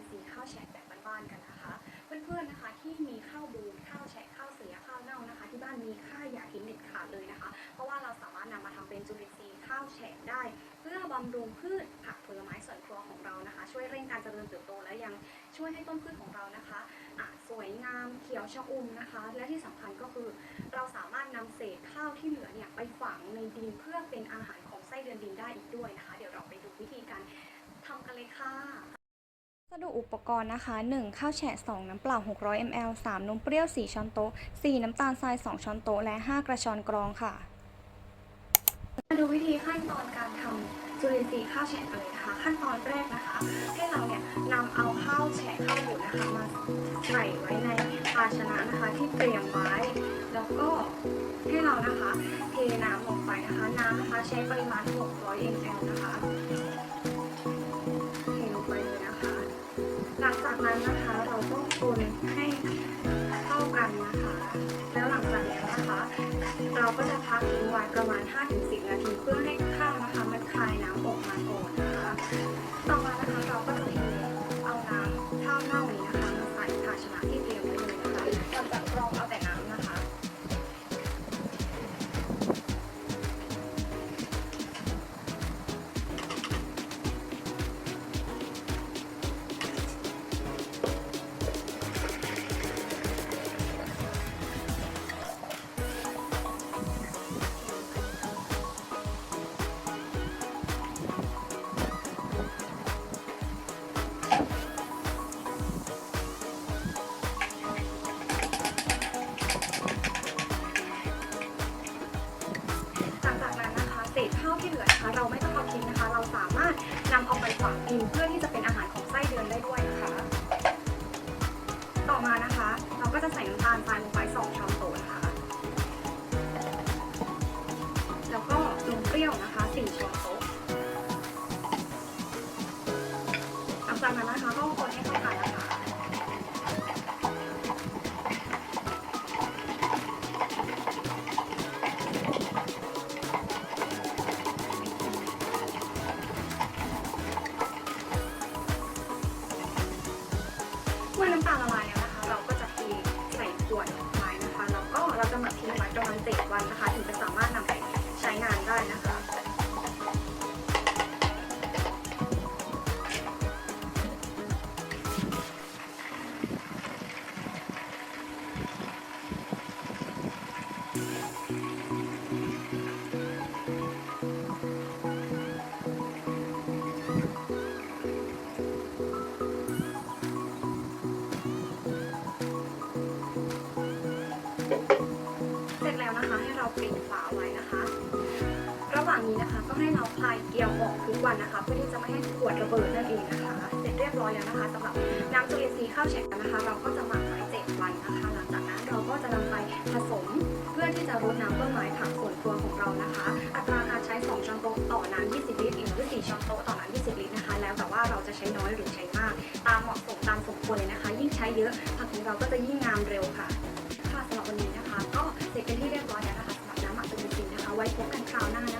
อินทรีย์ข้าวแฉะแบบบ้านๆกันนะคะ เพื่อนๆนะคะที่มีข้าวบูดข้าวแฉะข้าวเสียข้าวเน่านะคะ ที่บ้านมีค่าอย่าทิ้งเด็ดขาดเลยนะคะ เพราะว่าเราสามารถนำมาทำเป็นจุลินทรีย์ข้าวแฉะได้ เพื่อบำรุงพืชผักผลไม้สวนครัวของเรานะคะ ช่วยเร่งการเจริญเติบโตและยังช่วยให้ต้นพืชของเรานะคะสวยงามเขียวชอุ่มนะคะ และที่สำคัญก็คือ เราสามารถนำเศษข้าวที่เหลือเนี่ยไปฝังในดินเพื่อเป็นอาหารของไส้เดือนดินได้อีกด้วยนะคะ เดี๋ยวเราไปดูวิธีการทำกันเลยค่ะ สดุอุปกรณ์นะคะ 1. ข้าวแฉะ 2 น้ำเปล่า 600 ml 3 นมเปรี้ยว 4 ช้อนโต๊ะ 4 น้ำตาลทราย 2 ช้อนโต๊ะ และ 5 กระชอนกรองค่ะ มาดูวิธีขั้นตอนการทำจุลินทรีย์ข้าวแฉะกันเลยนะคะ ขั้นตอนแรกนะคะ ให้เราเนี่ยนำเอาข้าวแฉะข้าวบูดนะคะมาใส่ไว้ในภาชนะนะคะที่เตรียมไว้ แล้วก็ให้เรานะคะ เทน้ำลงไปนะคะ น้ำนะคะใช้ปริมาณ 600 ml นะคะ ลังจากนั้นนะคะเราต้องคนให้เข้ากันนะคะ แล้วหลังจากนี้นะคะ เราก็จะพักทิ้งไว้ประมาณ 5-10นาที ก็จะใส่น้ำตาลทรายลงไป2ช้อนโต๊ะนะคะ แล้วก็นมเปรี้ยวนะคะ4ช้อนโต๊ะหลังจากนั้นนะคะก็ 7 วันนะคะ ถึงจะสามารถนำไปใช้งานได้นะคะ เราปิดฝาไว้นะคะ ระหว่างนี้นะคะ ก็ให้เราคลายเกลียวออกทุกวันนะคะ เพื่อที่จะไม่ให้ขวดระเบิดนั่นเองนะคะ เสร็จเรียบร้อยแล้วนะคะสำหรับน้ำจุลินทรีย์ข้าวแฉะนะคะ เราก็จะหมักไว้7วันนะคะ หลังจากนั้นเราก็จะนำไปผสมเพื่อที่จะรดน้ำต้นไม้ผักสวนครัวของเรานะคะ อัตราการใช้ 2ช้อนโต๊ะต่อน้ำ20 ลิตรหรือ4ช้อนโต๊ะต่อน้ำ20 ลิตรนะคะ แล้วแต่ว่าเราจะใช้น้อยหรือใช้มาก ตามเหมาะสมตามสมควรเลยนะคะ ยิ่งใช้เยอะผักของเราก็จะยิ่งงามเร็วค่ะ หน้านะ